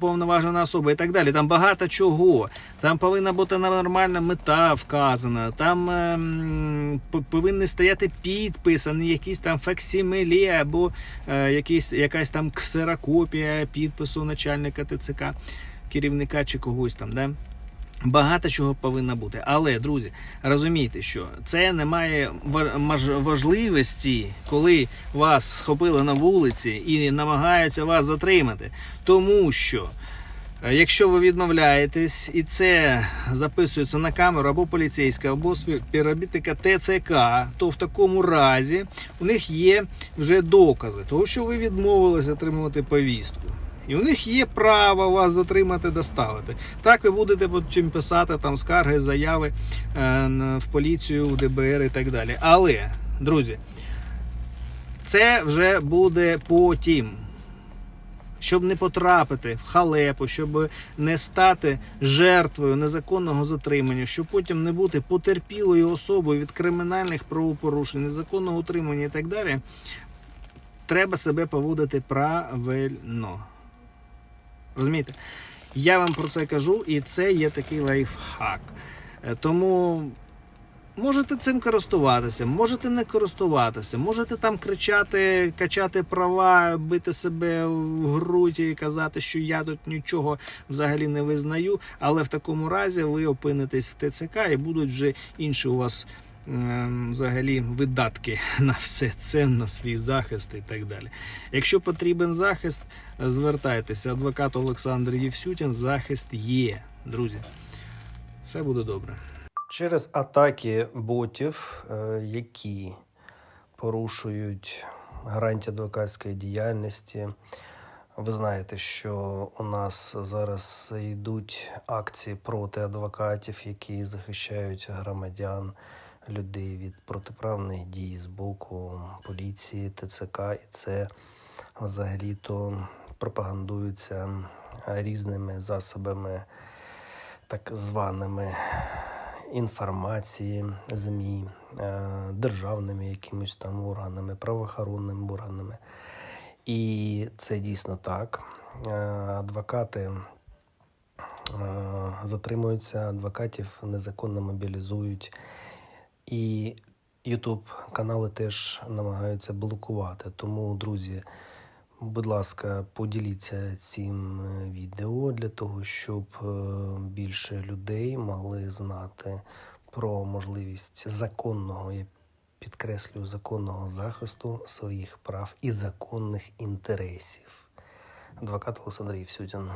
повноважена особа і так далі. Там багато чого. Там повинна бути нормальна мета вказана. Там ем, повинні стояти підпис, не якісь там факсимилі або е, якісь, якась там ксерокопія підпису начальника ТЦК, керівника чи когось там. Да? Багато чого повинно бути. Але, друзі, розумійте, що це не має важливості, коли вас схопили на вулиці і намагаються вас затримати. Тому що. е, Якщо ви відмовляєтесь і це записується на камеру або поліцейська, або співробітника ТЦК, то в такому разі у них є вже докази того, що ви відмовилися отримувати повістку. І у них є право вас затримати, доставити. Так ви будете потім писати там скарги, заяви е, в поліцію, в ДБР і так далі. Але, друзі, це вже буде потім. Щоб не потрапити в халепу, щоб не стати жертвою незаконного затримання, щоб потім не бути потерпілою особою від кримінальних правопорушень, незаконного утримання і так далі, треба себе поводити правильно. Розумієте? Я вам про це кажу, і це є такий лайфхак. Е, Тому можете цим користуватися, можете не користуватися, можете там кричати, качати права, бити себе в груді і казати, що я тут нічого взагалі не визнаю. Але в такому разі ви опинитесь в ТЦК і будуть вже інші у вас взагалі видатки на все це, на свій захист і так далі. Якщо потрібен захист, звертайтеся. Адвокат Олександр Євсютін, захист є. Друзі, все буде добре. Через атаки ботів, е, які порушують гарантії адвокатської діяльності. Ви знаєте, що у нас зараз йдуть акції проти адвокатів, які захищають громадян, людей від протиправних дій з боку поліції, ТЦК, і це взагалі-то пропагандується різними засобами, так званими інформації ЗМІ, е, державними якимось там органами, правоохоронними органами. І це дійсно так. Е, Адвокати е, затримуються, адвокатів незаконно мобілізують. І Ютуб канали теж намагаються блокувати. Тому, друзі, будь ласка, поділіться цим е, відео для того, щоб е, більше людей могли знати про можливість законного, я підкреслюю, законного захисту своїх прав і законних інтересів. Адвокат Олександр Євсютін.